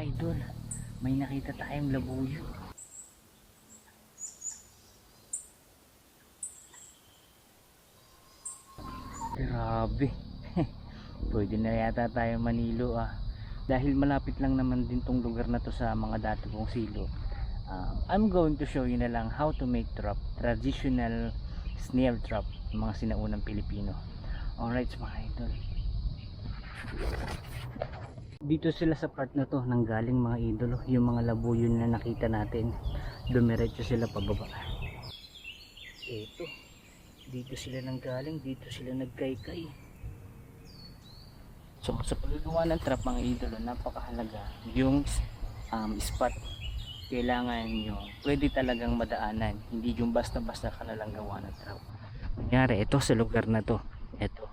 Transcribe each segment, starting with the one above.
idol. May nakita tayong labuyo. Grabe. Pwede na yata tayo manilo ah. Dahil malapit lang naman din tong lugar na to sa mga dati kong silo. Um, I'm going to show you na lang how to make trap. Traditional snail trap. Mga sinaunang Pilipino. Alright mga idol. Dito sila sa part na to nang galing mga idolo. Yung mga labuyo na nakita natin. Dumiretso sila pababa. Ito. Dito sila nang galing. Dito sila nagkaykay. So sa paggagawa ng trap mga idolo, napakahalaga yung um, spot. Kailangan yung pwede talagang madaanan. Hindi yung basta-basta ka na lang gawa ng trap. Kunyari, ito sa lugar na to. Ito.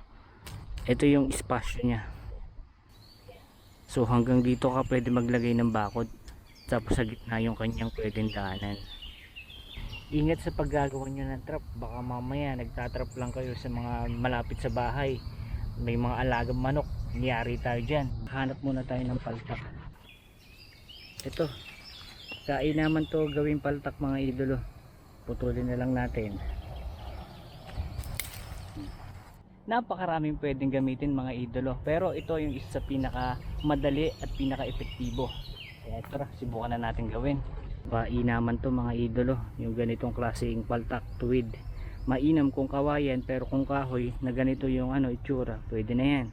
Ito yung espasyo niya. So hanggang dito ka pwede maglagay ng bakod. Tapos sa gitna yung kanyang pwedeng daanan. Ingat sa paggagawa nyo ng trap. Baka mamaya nagtatrap lang kayo sa mga malapit sa bahay. May mga alagang manok. Niyari tayo dyan. Hanap muna tayo ng paltak. Ito. Kain naman to gawing paltak mga idolo. Putulin na lang natin. Napakaraming pwedeng gamitin mga idolo. Pero ito yung isa sa pinaka madali at pinaka epektibo. Kaya tara, subukan na natin gawin. Painaman to mga idolo. Yung ganitong klaseng paltak tuwid. Mainam kung kawayan pero kung kahoy na ganito yung ano itsura, pwede na yan.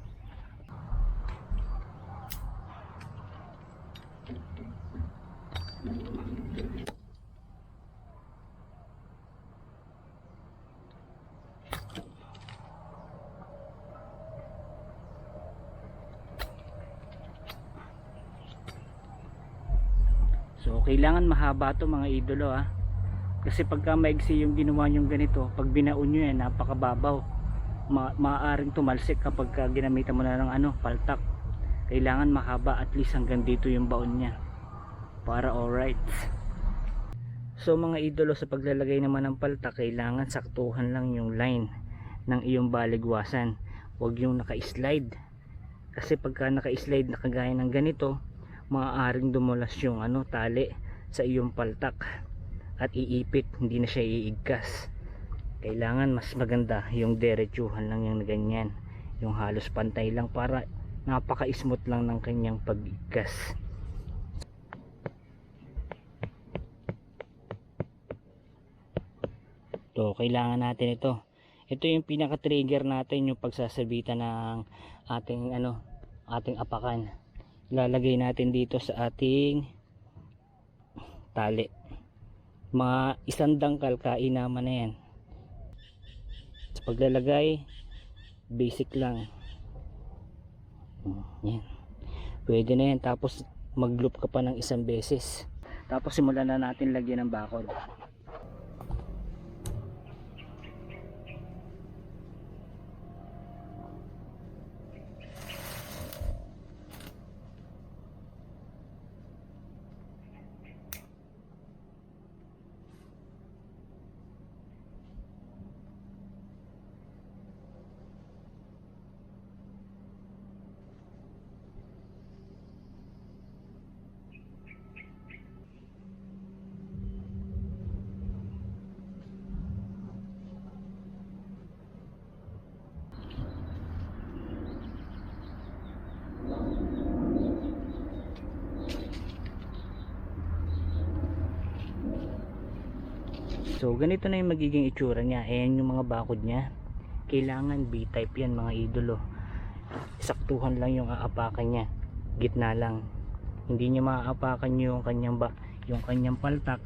So kailangan mahaba to mga idolo ah. Kasi pagka maigsi yung ginawa nyong ganito, pag binaon nyo yan, napakababaw. Ma maaaring tumalsik kapag ka ginamitan mo na ng ano, paltak. Kailangan mahaba at least hanggang dito yung baon niya. Para alright. So mga idolo sa paglalagay naman ng paltak, kailangan saktuhan lang yung line ng iyong baligwasan. Huwag yung naka-slide. Kasi pagka naka-slide na kagaya ng ganito, maaaring dumulas yung ano tali sa iyong paltak at iipit hindi na siya iigkas. Kailangan mas maganda yung derechuhan lang yung ganyan. Yung halos pantay lang para napaka smooth lang ng kanyang pagigkas to kailangan natin ito. Ito yung pinaka trigger natin yung pagsasabitan ng ating ano ating apakan lalagay natin dito sa ating tali. Mga isang dangkal kainaman na yan. Sa paglalagay basic lang. Yan. Pwede na yan. Tapos mag loop ka pa ng isang beses. Tapos simulan na natin lagyan ng bakod So ganito na yung magiging itsura niya. Ayan yung mga bakod niya. Kailangan B-type yan mga idolo. Saktuhan lang yung aapakan niya. Gitna lang. Hindi niya maaapakan yung kanyang ba yung kanyang paltak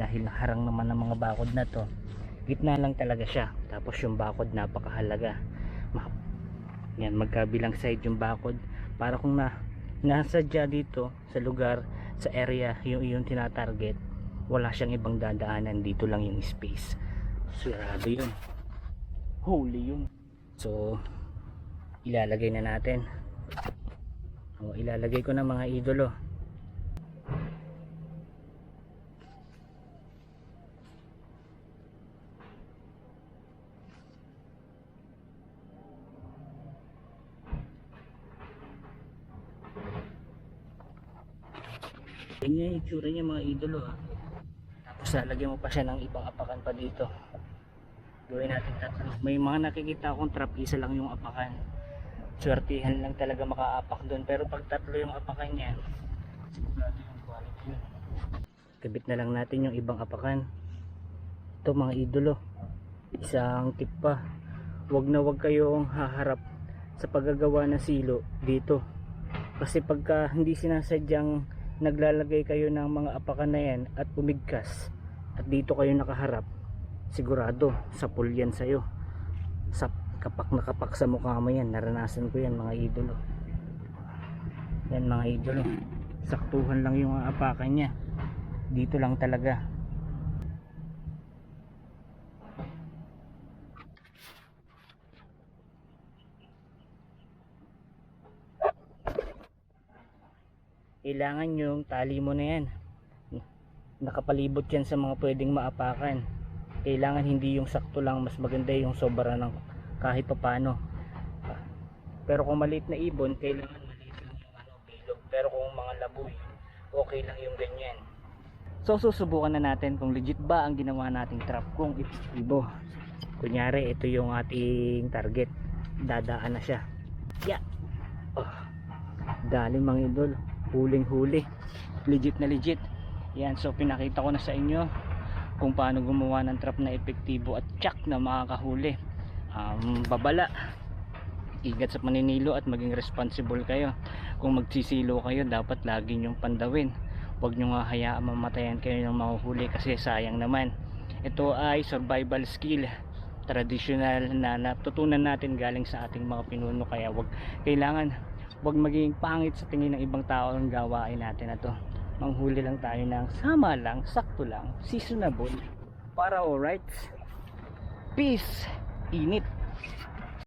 dahil harang naman ng mga bakod na to. Gitna lang talaga siya. Tapos yung bakod napakahalaga. Yan magkabilang side yung bakod para kung na nasadya dito sa lugar sa area yung yung tinatarget wala siyang ibang dadaanan. Dito lang yung space. Sarado yun. Holy yun. So ilalagay na natin. O, ilalagay ko na mga idolo. Ganyan yung itsura niya mga idolo ha. Tapos lalagyan mo pa siya ng ibang apakan pa dito. Gawin natin tatlo. May mga nakikita akong trap, isa lang yung apakan. Swertihan lang talaga makaapak doon. Pero pag tatlo yung apakan niya, sigurado yung quality yun. Kabit na lang natin yung ibang apakan. Ito mga idolo. Isang tip pa. Huwag na huwag kayong haharap sa paggagawa ng silo dito. Kasi pagka hindi sinasadyang naglalagay kayo ng mga apakan na yan at umigkas. At dito kayo nakaharap. Sigurado sapul yan sa'yo. Sa kapak na kapak sa mukha mo yan. Naranasan ko yan mga idolo. Yan mga idolo. Saktuhan lang yung apakan niya. Dito lang talaga kailangan yung tali mo na yan. Nakapalibot yan sa mga pwedeng maapakan. Kailangan hindi yung sakto lang mas maganda yung sobra ng kahit papano pero kung maliit na ibon kailangan maliit lang yung ano, bilog. Pero kung mga laboy okay lang yung ganyan. So susubukan na natin kung legit ba ang ginawa nating trap kung epektibo kunyari ito yung ating target. Dadaan na siya. Yeah. oh, galing mga idol huling huli legit na legit. Yan so pinakita ko na sa inyo kung paano gumawa ng trap na epektibo at tsak na makakahuli um, babala. Ingat sa paninilo at maging responsible kayo. Kung magsisilo kayo dapat lagi nyong pandawin. Huwag nyo nga hayaan mamatayan kayo ng mahuhuli kasi sayang naman. Ito ay survival skill. Traditional na natutunan natin galing sa ating mga pinuno kaya wag kailangan wag maging pangit sa tingin ng ibang tao ang gawain natin na to. Manghuli lang tayo ng sama lang, sakto lang, seasonable. Para alright peace, init